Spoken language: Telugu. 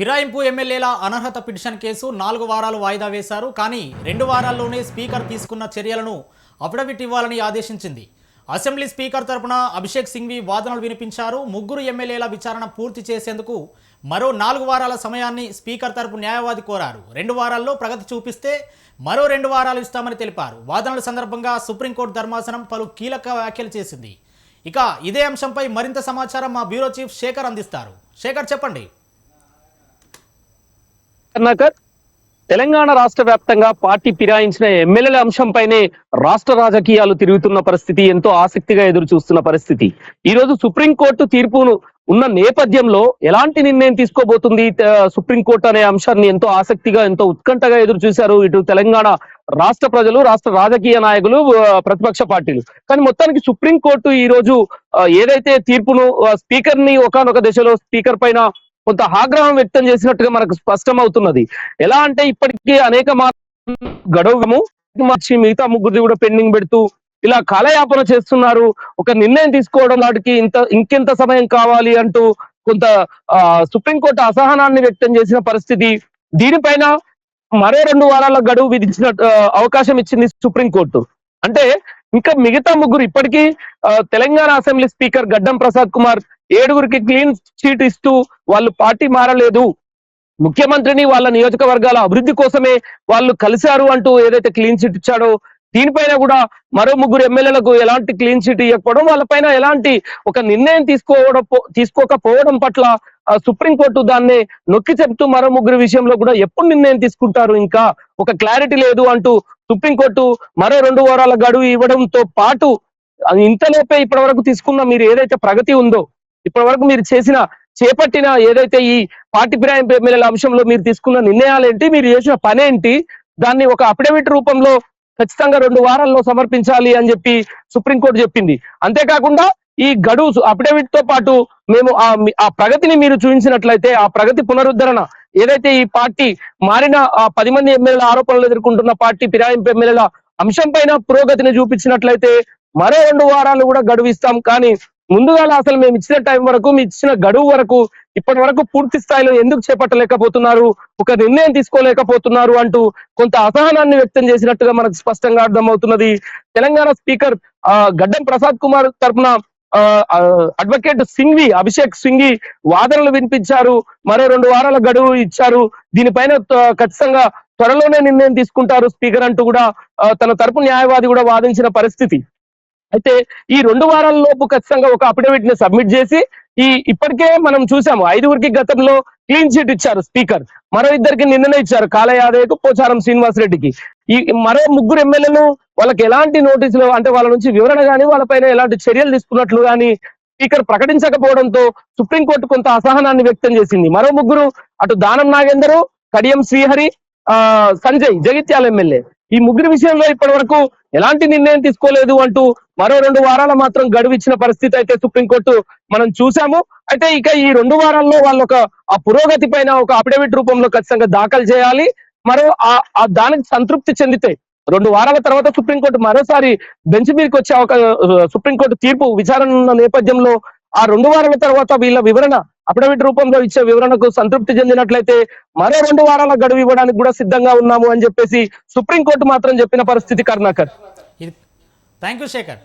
ఫిరాయింపు ఎమ్మెల్యేల అనర్హత పిటిషన్ కేసు నాలుగు వారాలు వాయిదా వేశారు. కానీ రెండు వారాల్లోనే స్పీకర్ తీసుకున్న చర్యలను అఫిడవిట్ ఇవ్వాలని ఆదేశించింది. అసెంబ్లీ స్పీకర్ తరపున అభిషేక్ సింఘ్వి వాదనలు వినిపించారు. ముగ్గురు ఎమ్మెల్యేల విచారణ పూర్తి చేసేందుకు మరో నాలుగు వారాల సమయాన్ని స్పీకర్ తరపు న్యాయవాది కోరారు. రెండు వారాల్లో ప్రగతి చూపిస్తే మరో రెండు వారాలు ఇస్తామని తెలిపారు. వాదనల సందర్భంగా సుప్రీంకోర్టు ధర్మాసనం పలు కీలక వ్యాఖ్యలు చేసింది. ఇక ఇదే అంశంపై మరింత సమాచారం మా బ్యూరో చీఫ్ శేఖర్ అందిస్తారు. శేఖర్ చెప్పండి. కర్ణాకర్ తెలంగాణ రాష్ట్ర వ్యాప్తంగా పార్టీ ఫిరాయించిన ఎమ్మెల్యేల అంశంపైనే రాష్ట్ర రాజకీయాలు తిరుగుతున్న పరిస్థితి ఎంతో ఆసక్తిగా ఎదురు చూస్తున్న పరిస్థితి. ఈ రోజు సుప్రీంకోర్టు తీర్పును ఉన్న నేపథ్యంలో ఎలాంటి నిర్ణయం తీసుకోబోతుంది సుప్రీంకోర్టు అనే అంశాన్ని ఎంతో ఆసక్తిగా ఎంతో ఉత్కంఠగా ఎదురు చూశారు ఇటు తెలంగాణ రాష్ట్ర ప్రజలు రాష్ట్ర రాజకీయ నాయకులు ప్రతిపక్ష పార్టీలు. కానీ మొత్తానికి సుప్రీంకోర్టు ఈ రోజు ఏదైతే తీర్పును స్పీకర్ని ఒకనొక దశలో స్పీకర్ పైన కొంత ఆగ్రహం వ్యక్తం చేసినట్టుగా మనకు స్పష్టం అవుతున్నది ఎలా అంటే ఇప్పటికీ అనేక మార్లు గడవము మార్చి మిగతా ముగ్గురిది కూడా పెండింగ్ పెడుతూ ఇలా కాలయాపన చేస్తున్నారు. ఒక నిర్ణయం తీసుకోవడం నాటికి ఇంత ఇంకెంత సమయం కావాలి అంటూ కొంత ఆ, సుప్రీంకోర్టు అసహనాన్ని వ్యక్తం చేసిన పరిస్థితి దీనిపైన మరో రెండు వారాల గడువు విధించిన అవకాశం ఇచ్చింది సుప్రీంకోర్టు. అంటే ఇంకా మిగతా ముగ్గురు ఇప్పటికీ తెలంగాణ అసెంబ్లీ స్పీకర్ గడ్డం ప్రసాద్ కుమార్ ఏడుగురికి క్లీన్ చీట్ ఇస్తూ వాళ్ళు పార్టీ మారలేదు. ముఖ్యమంత్రిని వాళ్ళ నియోజకవర్గాల అభివృద్ధి కోసమే వాళ్ళు కలిశారు అంటూ ఏదైతే క్లీన్ చిట్ ఇచ్చాడో దీనిపైన కూడా మరో ముగ్గురు ఎమ్మెల్యేలకు ఎలాంటి క్లీన్ చిట్ ఇవ్వకపోవడం వాళ్ళపైన ఎలాంటి ఒక నిర్ణయం తీసుకోవడం తీసుకోకపోవడం పట్ల సుప్రీంకోర్టు దాన్ని నొక్కి చెప్తూ మరో ముగ్గురు విషయంలో కూడా ఎప్పుడు నిర్ణయం తీసుకుంటారు ఇంకా ఒక క్లారిటీ లేదు అంటూ సుప్రీంకోర్టు మరో రెండు వారాల గడువు ఇవ్వడంతో పాటు అది ఇంతలోపే ఇప్పటి వరకు తీసుకున్న మీరు ఏదైతే ప్రగతి ఉందో ఇప్పటి వరకు మీరు చేసిన చేపట్టిన ఏదైతే ఈ పార్టీ ఫిరాయింపు ఎమ్మెల్యేల అంశంలో మీరు తీసుకున్న నిర్ణయాలు ఏంటి మీరు చేసిన పని ఏంటి దాన్ని ఒక అఫిడవిట్ రూపంలో ఖచ్చితంగా రెండు వారాల్లో సమర్పించాలి అని చెప్పి సుప్రీంకోర్టు చెప్పింది. అంతేకాకుండా ఈ గడువు అఫిడవిట్తో పాటు మేము ఆ ఆ ప్రగతిని మీరు చూపించినట్లయితే ఆ ప్రగతి పునరుద్ధరణ ఏదైతే ఈ పార్టీ మారిన ఆ పది మంది ఎమ్మెల్యేల ఆరోపణలు ఎదుర్కొంటున్న పార్టీ ఫిరాయింపు ఎమ్మెల్యేల అంశం పైన పురోగతిని చూపించినట్లయితే మరో రెండు వారాలు కూడా గడువు ఇస్తాం. కానీ ముందుగా అసలు మేము ఇచ్చిన టైం వరకు మీ ఇచ్చిన గడువు వరకు ఇప్పటి వరకు పూర్తి స్థాయిలో ఎందుకు చేపట్టలేకపోతున్నారు ఒక నిర్ణయం తీసుకోలేకపోతున్నారు అంటూ కొంత అసహనాన్ని వ్యక్తం చేసినట్టుగా మనకు స్పష్టంగా అర్థమవుతున్నది. తెలంగాణ స్పీకర్ ఆ, గడ్డం ప్రసాద్ కుమార్ తరపున ఆ, అడ్వకేట్ సింఘ్వి అభిషేక్ సింఘి వాదనలు వినిపించారు. మరో రెండు వారాల గడువు ఇచ్చారు. దీనిపైన ఖచ్చితంగా త్వరలోనే నిర్ణయం తీసుకుంటారు స్పీకర్ అంటూ కూడా తన తరపు న్యాయవాది కూడా వాదించిన పరిస్థితి. అయితే ఈ రెండు వారాల లోపు ఖచ్చితంగా ఒక అఫిడవిట్ని సబ్మిట్ చేసి ఈ ఇప్పటికే మనం చూసాము ఐదుగురికి గతంలో క్లీన్ చిట్ ఇచ్చారు స్పీకర్ మరో ఇద్దరికి నిన్ననే ఇచ్చారు కాలయాదయ్యకు పోచారం శ్రీనివాస్ రెడ్డికి. ఈ మరో ముగ్గురు ఎమ్మెల్యేలు వాళ్ళకి ఎలాంటి నోటీసులు అంటే వాళ్ళ నుంచి వివరణ గానీ వాళ్ళపైన ఎలాంటి చర్యలు తీసుకున్నట్లు గానీ స్పీకర్ ప్రకటించకపోవడంతో సుప్రీంకోర్టు కొంత అసహనాన్ని వ్యక్తం చేసింది. మరో ముగ్గురు అటు దానం నాగేందరు కడియం శ్రీహరి ఆ సంజయ్ జగిత్యాల ఎమ్మెల్యే. ఈ ముగ్గురు విషయంలో ఇప్పటి వరకు ఎలాంటి నిర్ణయం తీసుకోలేదు అంటూ మరో రెండు వారాల మాత్రం గడువు ఇచ్చిన పరిస్థితి అయితే సుప్రీంకోర్టు మనం చూసాము అయితే ఇక ఈ రెండు వారాల్లో వాళ్ళు ఒక ఆ పురోగతి పైన ఒక అఫిడవిట్ రూపంలో ఖచ్చితంగా దాఖలు చేయాలి. మరో ఆ దానికి సంతృప్తి చెందితే రెండు వారాల తర్వాత సుప్రీంకోర్టు మరోసారి బెంచ్ మీదకి వచ్చే ఒక సుప్రీంకోర్టు తీర్పు విచారణ నేపథ్యంలో ఆ రెండు వారాల తర్వాత వీళ్ళ వివరణ అఫిడవిట్ రూపంలో ఇచ్చే వివరణకు సంతృప్తి చెందినట్లయితే మరో రెండు వారాల గడువు ఇవ్వడానికి కూడా సిద్ధంగా ఉన్నాము అని చెప్పేసి సుప్రీంకోర్టు మాత్రం చెప్పిన పరిస్థితి కర్ణాకర్. Thank you Shekhar.